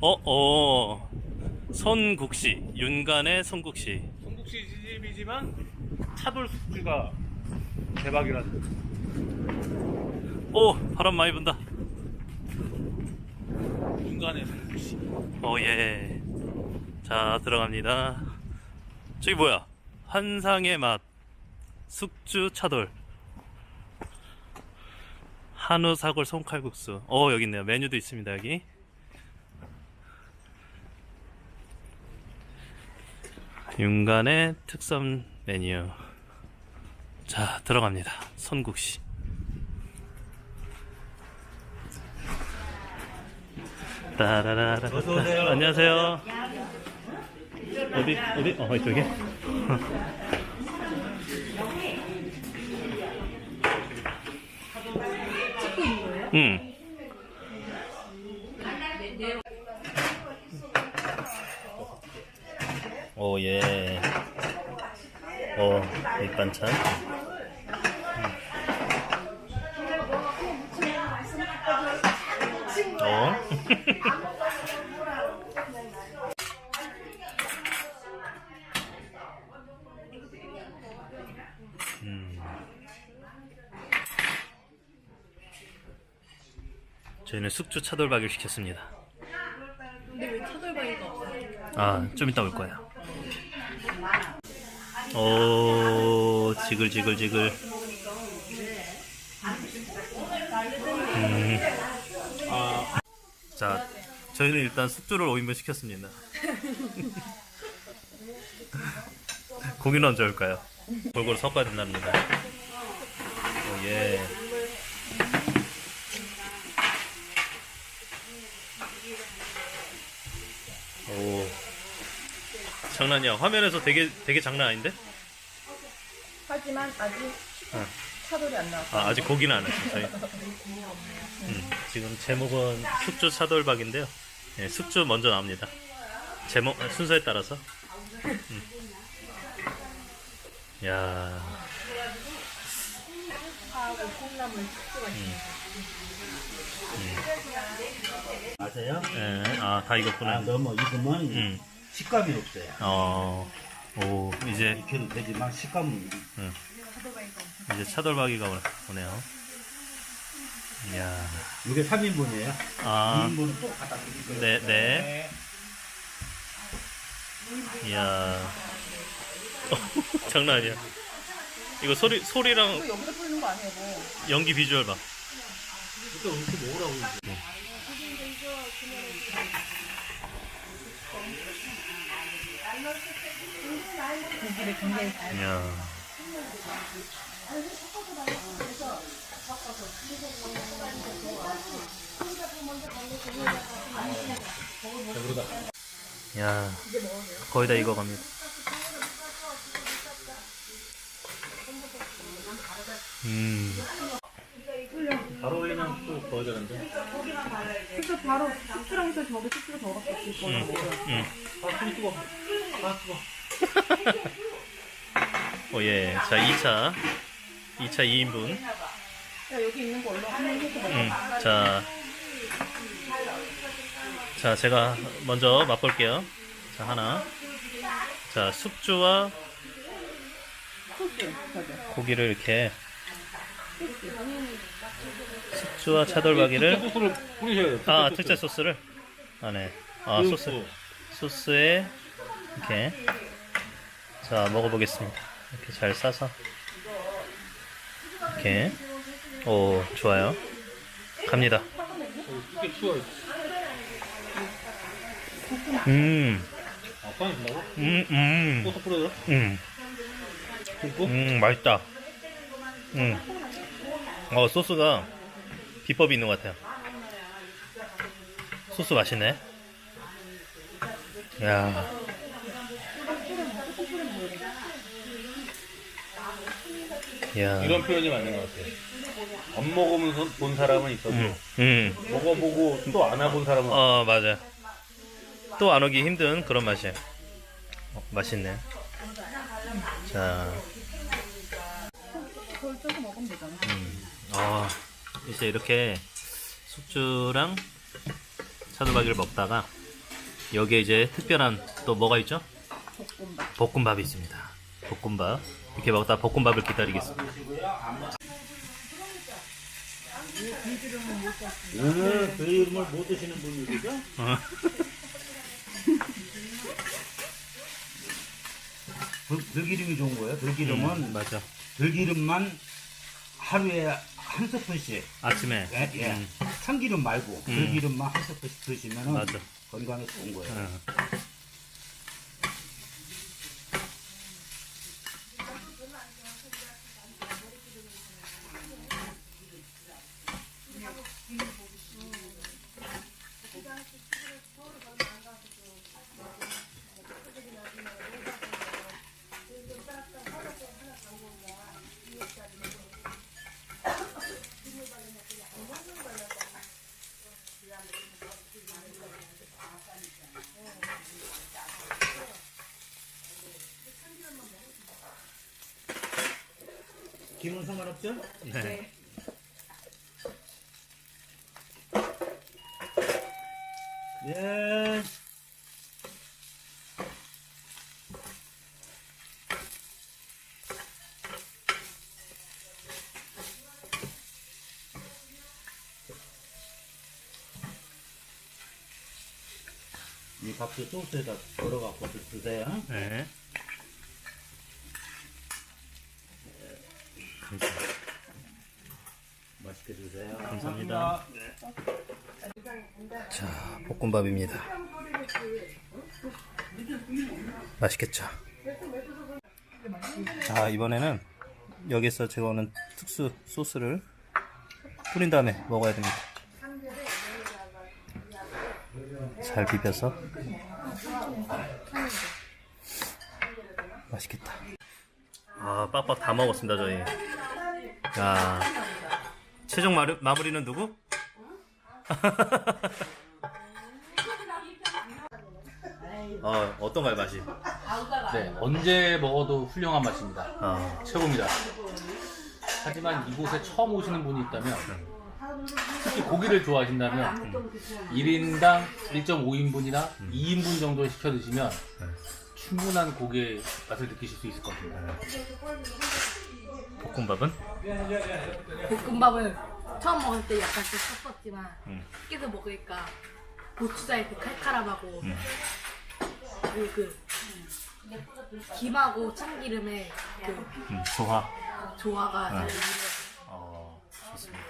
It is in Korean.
어, 어. 손국시. 윤간의 손국시. 송국시 집이지만 차돌 숙주가 대박이라. 오, 바람 많이 분다. 중간에 송국시. 오, 예. 자, 들어갑니다. 저기 뭐야? 한상의 맛. 숙주 차돌. 한우 사골 손칼국수. 어, 여기 있네요. 메뉴도 있습니다, 여기. 윤간의 특선 메뉴. 자, 들어갑니다. 손국시. 따라라라. 안녕하세요. 어디, 어디? 어, 이쪽에? 응. 오, 예. 어, 밑반찬. 음. 어. 음. 저희는 숙주 차돌박이를 시켰습니다. 근데 왜 차돌박이가 없어요? 아, 좀 이따 올 거예요. 오, 지글지글지글. 음. 자, 저희는 일단 숙주를 5인분 시켰습니다. 고기는 언제 올까요? 골고루 섞어야 된답니다. 오, 예. 오. 장난이야. 화면에서 되게 되게 장난 아닌데? 하지만 아직 어. 차돌이 안 나왔어요. 아, 아직 고기는 안. 저희. 음, 지금 제목은 숙주 차돌박인데요. 예, 숙주 먼저 나옵니다. 제목 아, 순서에 따라서. 음. 야, 콩나물 숙주가 아세요? 예, 아, 다 익었구나. 아, 너무 익으면 음, 식감이 없어요. 어, 오, 이제 익혀도 되지만 식감은 이제 차돌박이가 오네- 오네요. 이야, 이게 3인분이에요. 아, 2인분은 또 갖다 드릴 거예요. 네, 네. 이야. 장난 아니야. 이거 소리, 소리랑 이거 여기다 뿌리는 거 아니에요, 뭐. 연기 비주얼 봐. 또 이렇게 먹으라고. 고기를 굉장히 잘. 이야. 야, 거의 다 익어갑니다. 음, 바로 그냥 또 구워야 되는데. 그래서 바로 숙주랑 해서 저기 숙주가 저밖에 없을 거예요. 음. 아, 손 뜨거. 아, 뜨거. 오, 예. 자, 2차. 2차 2인분. 야, 여기 있는 거 얼른 한번 해서 먹어. 음, 자. 자, 제가 먼저 맛볼게요. 자, 하나. 자, 숙주와. 고기를 이렇게. 숙주와 차돌박이를. 소스를 뿌리셔야 돼요. 아, 특제 소스를. 아, 네. 아, 그 소스. 소스에 이렇게. 자, 먹어보겠습니다. 이렇게 잘 싸서. 이렇게. 오, 좋아요. 갑니다. 추워요. 음? 음, 음? 음? 음, 맛있다. 음. 어, 소스가 비법이 있는 것 같아요. 소스 맛있네. 야, 야. 이런 표현이 맞는 것 같아요. 안 먹으면서 본 사람은 있어도 음, 음. 먹어보고 또안 해본 사람은 어, 맞아. 또 안 오기 힘든 그런 맛이에요. 어, 맛있네. 자, 그걸 쪄서 먹으면 되잖아. 음. 아, 이제 이렇게 숙주랑 차돌박이를 먹다가 여기에 이제 특별한 또 뭐가 있죠? 볶음밥. 볶음밥이 있습니다. 볶음밥. 이렇게 먹다 볶음밥을 기다리겠습니다. 오늘 그 이름을 못 드시는 분이죠? 어. 들, 들기름이 좋은 거예요. 들기름은 음, 맞아. 들기름만 하루에 한 스푼씩. 아침에. 예, 예. 음, 참기름 말고 음. 들기름만 한 스푼씩 드시면 맞아. 건강에 좋은 거예요. 어. 김은 상관없죠? 네. 예. 이 밥도 소스에다 덜어갖고 드세요. 네. 맛있게 드세요. 감사합니다. 자, 볶음밥입니다. 맛있겠죠? 자, 이번에는 여기서 제가 오는 특수 소스를 뿌린 다음에 먹어야 됩니다. 잘 비벼서 맛있겠다. 아, 빡빡 다 먹었습니다, 저희. 야, 최종 마루, 마무리는 누구? 어, 어떤가요, 맛이? 네, 언제 먹어도 훌륭한 맛입니다. 어, 최고입니다. 하지만 이곳에 처음 오시는 분이 있다면 특히 고기를 좋아하신다면 1인당 1.5인분이나 2인분 정도 시켜 드시면 충분한 고기의 맛을 느끼실 수 있을 것 같습니다. 볶음밥은? 볶음밥을 처음 먹을 때 약간 좀 섞었지만 음. 깨서 먹으니까 고추장의 그 칼칼함하고 음. 그리고 그 김하고 참기름의 그 음, 조화. 조화가 잘 음. 어울려요. 어, 좋습니다.